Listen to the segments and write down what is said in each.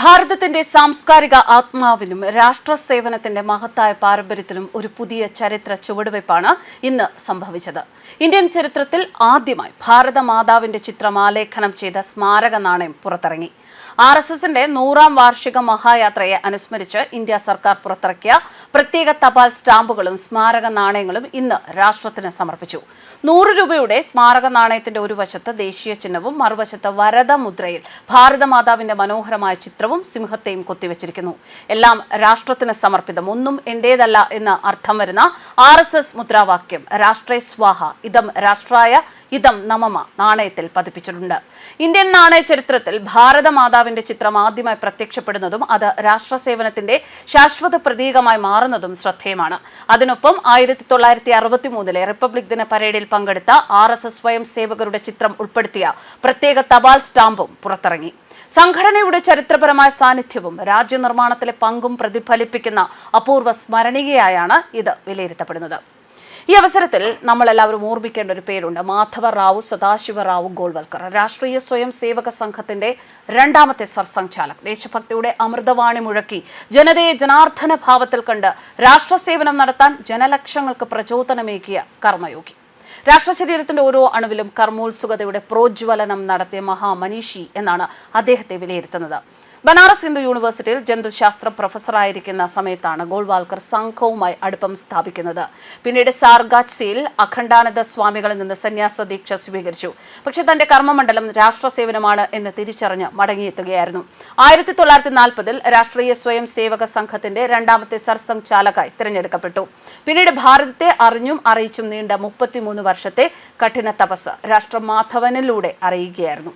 ഭാരതത്തിന്റെ സാംസ്കാരിക ആത്മാവിനും രാഷ്ട്ര സേവനത്തിന്റെ മഹത്തായ പാരമ്പര്യത്തിനും ഒരു പുതിയ ചരിത്ര ചുവടുവയ്പ്പാണ് ഇന്ന് സംഭവിച്ചത്. ഇന്ത്യൻ ചരിത്രത്തിൽ ആദ്യമായി ഭാരതമാതാവിന്റെ ചിത്രം ആലേഖനം ചെയ്ത സ്മാരക നാണയം പുറത്തിറങ്ങി. ആർ എസ് എസിന്റെ നൂറാം വാർഷിക മഹായാത്രയെ അനുസ്മരിച്ച് ഇന്ത്യ സർക്കാർ പുറത്തിറക്കിയ പ്രത്യേക തപാൽ സ്റ്റാമ്പുകളും സ്മാരക നാണയങ്ങളും ഇന്ന് രാഷ്ട്രത്തിന് സമർപ്പിച്ചു. നൂറ് രൂപയുടെ സ്മാരക നാണയത്തിന്റെ ഒരു വശത്ത് ദേശീയ ചിഹ്നവും മറുവശത്ത് വരദ മുദ്രയിൽ ഭാരതമാതാവിന്റെ മനോഹരമായ ചിത്രവും സിംഹത്തെയും കൊത്തിവെച്ചിരിക്കുന്നു. എല്ലാം രാഷ്ട്രത്തിന് സമർപ്പിതം. ഒന്നും എന്റേതല്ല എന്ന് അർത്ഥം വരുന്ന ആർ എസ് എസ് മുദ്രാവാക്യം രാഷ്ട്രേ സ്വാഹ ഇതം രാഷ്ട്രായ ഇതം നമമ നാണയത്തിൽ പതിപ്പിച്ചിട്ടുണ്ട്. ഇന്ത്യൻ നാണയ ചരിത്രത്തിൽ ഭാരതമാതാവിന്റെ ചിത്രം ആദ്യമായി പ്രത്യക്ഷപ്പെടുന്നതും അത് രാഷ്ട്ര സേവനത്തിന്റെ ശാശ്വത പ്രതീകമായി മാറുന്നതും ശ്രദ്ധേയമാണ്. അതിനൊപ്പം ആയിരത്തി തൊള്ളായിരത്തി അറുപത്തി മൂന്നിലെ റിപ്പബ്ലിക് ദിന പരേഡിൽ പങ്കെടുത്ത ആർ എസ് എസ് സ്വയം സേവകരുടെ ചിത്രം ഉൾപ്പെടുത്തിയ പ്രത്യേക തപാൽ സ്റ്റാമ്പും പുറത്തിറങ്ങി. സംഘടനയുടെ ചരിത്രപരമായ സാന്നിധ്യവും രാജ്യനിർമ്മാണത്തിലെ പങ്കും പ്രതിഫലിപ്പിക്കുന്ന അപൂർവ സ്മരണീയയായാണ് ഇത് വിലയിരുത്തപ്പെടുന്നത്. ഈ അവസരത്തിൽ നമ്മൾ എല്ലാവരും ഓർമ്മിക്കേണ്ട ഒരു പേരുണ്ട്. മാധവ റാവു സദാശിവ റാവു ഗോൾവൽക്കർ. രാഷ്ട്രീയ സ്വയം സേവക സംഘത്തിന്റെ രണ്ടാമത്തെ സർസംഘാലക് ദേശഭക്തിയുടെ അമൃതവാണി മുഴക്കി ജനതയെ ജനാർദ്ദന ഭാവത്തിൽ കണ്ട് രാഷ്ട്രസേവനം നടത്താൻ ജനലക്ഷങ്ങൾക്ക് പ്രചോദനമേകിയ കർമ്മയോഗി. രാഷ്ട്രശരീരത്തിന്റെ ഓരോ അണുവിലും കർമ്മോത്സുകതയുടെ പ്രോജ്വലനം നടത്തിയ മഹാമനീഷി എന്നാണ് അദ്ദേഹത്തെ വിലയിരുത്തുന്നത്. ബനാറസ് ഹിന്ദു യൂണിവേഴ്സിറ്റിയിൽ ജന്തുശാസ്ത്ര പ്രൊഫസറായിരിക്കുന്ന സമയത്താണ് ഗോൾവാൾക്കർ സംഘവുമായി അടുപ്പം സ്ഥാപിക്കുന്നത്. പിന്നീട് സാർഗാച്ചിയിൽ അഖണ്ഡാനന്ദ സ്വാമികളിൽ നിന്ന് സന്യാസ ദീക്ഷ സ്വീകരിച്ചു. പക്ഷേ തന്റെ കർമ്മമണ്ഡലം രാഷ്ട്ര സേവനമാണ് എന്ന് തിരിച്ചറിഞ്ഞ് മടങ്ങിയെത്തുകയായിരുന്നു. ആയിരത്തി തൊള്ളായിരത്തി നാൽപ്പതിൽ രാഷ്ട്രീയ സ്വയം സേവക സംഘത്തിന്റെ രണ്ടാമത്തെ സർസംഘ് ചാലകായി തിരഞ്ഞെടുക്കപ്പെട്ടു. പിന്നീട് ഭാരതത്തെ അറിഞ്ഞും അറിയിച്ചും നീണ്ട മുപ്പത്തിമൂന്ന് വർഷത്തെ കഠിന തപസ് രാഷ്ട്രമാധവനിലൂടെ അറിയുകയായിരുന്നു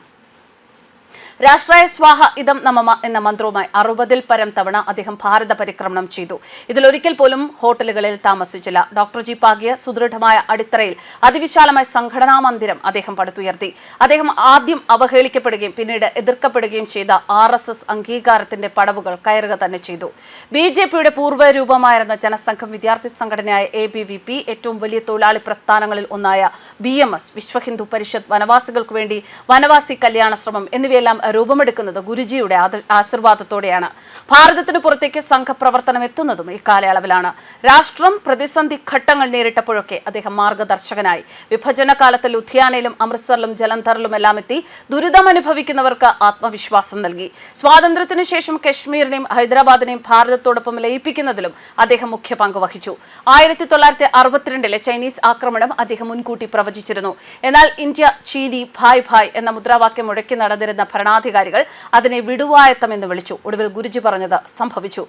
രാഷ്ട്രായ സ്വാഹ ഇതം നമമ എന്ന മന്ത്രവുമായി അറുപതിൽ പരം തവണ അദ്ദേഹം ഭാരത പരിക്രമണം ചെയ്തു. ഇതിലൊരിക്കൽ പോലും ഹോട്ടലുകളിൽ താമസിച്ചില്ല. ഡോക്ടർ ജി പാകിയ സുദൃഢമായ അടിത്തറയിൽ അതിവിശാലമായ സംഘടനാ മന്ദിരം അദ്ദേഹം പടുത്തുയർത്തി. അദ്ദേഹം ആദ്യം അവഹേളിക്കപ്പെടുകയും പിന്നീട് എതിർക്കപ്പെടുകയും ചെയ്ത ആർ എസ് എസ് അംഗീകാരത്തിന്റെ പടവുകൾ കയറുക തന്നെ ചെയ്തു. ബി ജെ പിയുടെ പൂർവരൂപമായിരുന്ന ജനസംഘം വിദ്യാർത്ഥി സംഘടനയായ എ ബി വി പി ഏറ്റവും വലിയ തൊഴിലാളി പ്രസ്ഥാനങ്ങളിൽ ഒന്നായ B M S Vishwa Hindu Parishad വനവാസികൾക്ക് വേണ്ടി വനവാസി കല്യാണ ശ്രമം എന്നിവയെല്ലാം രൂപമെടുക്കുന്നത് ഗുരുജിയുടെ ആശീർവാദത്തോടെയാണ്. ഭാരതത്തിന് പുറത്തേക്ക് സംഘപ്രവർത്തനം എത്തുന്നതും ഇക്കാലയളവിലാണ്. രാഷ്ട്രം പ്രതിസന്ധി ഘട്ടങ്ങൾ നേരിട്ടപ്പോഴൊക്കെ അദ്ദേഹം മാർഗദർശകനായി. വിഭജന കാലത്ത് ലുധിയാനയിലും അമൃത്സറിലും ജലന്ധറിലും എല്ലാം എത്തി ദുരിതമനുഭവിക്കുന്നവർക്ക് ആത്മവിശ്വാസം നൽകി. സ്വാതന്ത്ര്യത്തിനു ശേഷം കശ്മീരിനെയും ഹൈദരാബാദിനെയും ഭാരതത്തോടൊപ്പം ലയിപ്പിക്കുന്നതിലും അദ്ദേഹം മുഖ്യ പങ്ക് വഹിച്ചു. ആയിരത്തി തൊള്ളായിരത്തി അറുപത്തിരണ്ടിലെ ചൈനീസ് ആക്രമണം അദ്ദേഹം മുൻകൂട്ടി പ്രവചിച്ചിരുന്നു. എന്നാൽ ഇന്ത്യ ചീനി ഭായ് ഭായ് എന്ന മുദ്രാവാക്യം മുഴക്കി നടന്നിരുന്ന ഭരണാധികാരികൾ അതിനെ വിടുവായത്തം എന്ന് വിളിച്ചു. ഒടുവിൽ ഗുരുജി പറഞ്ഞത് സംഭവിച്ചു.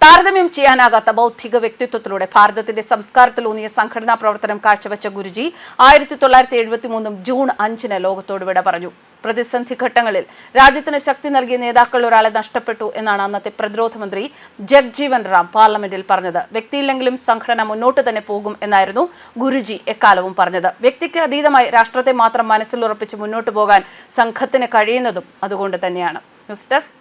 താരതമ്യം ചെയ്യാനാകാത്ത ബൗദ്ധിക വ്യക്തിത്വത്തിലൂടെ ഭാരതത്തിന്റെ സംസ്കാരത്തിലൂന്നിയ സംഘടനാ പ്രവർത്തനം കാഴ്ചവെച്ച ഗുരുജി ആയിരത്തി തൊള്ളായിരത്തി എഴുപത്തി മൂന്നും ജൂൺ അഞ്ചിന് ലോകത്തോട് വിട പറഞ്ഞു. പ്രതിസന്ധി ഘട്ടങ്ങളിൽ രാജ്യത്തിന് ശക്തി നൽകിയ നേതാക്കളിൽ ഒരാളെ നഷ്ടപ്പെട്ടു എന്നാണ് അന്നത്തെ പ്രതിരോധ മന്ത്രി ജഗ്ജീവൻ റാം പാർലമെന്റിൽ പറഞ്ഞത്. വ്യക്തിയില്ലെങ്കിലും സംഘടന മുന്നോട്ട് തന്നെ പോകും എന്നായിരുന്നു ഗുരുജി എക്കാലവും പറഞ്ഞത്. വ്യക്തിക്ക് അതീതമായി രാഷ്ട്രത്തെ മാത്രം മനസ്സിലുറപ്പിച്ച് മുന്നോട്ട് പോകാൻ സംഘത്തിന് കഴിയുന്നതും അതുകൊണ്ട് തന്നെയാണ്. News desk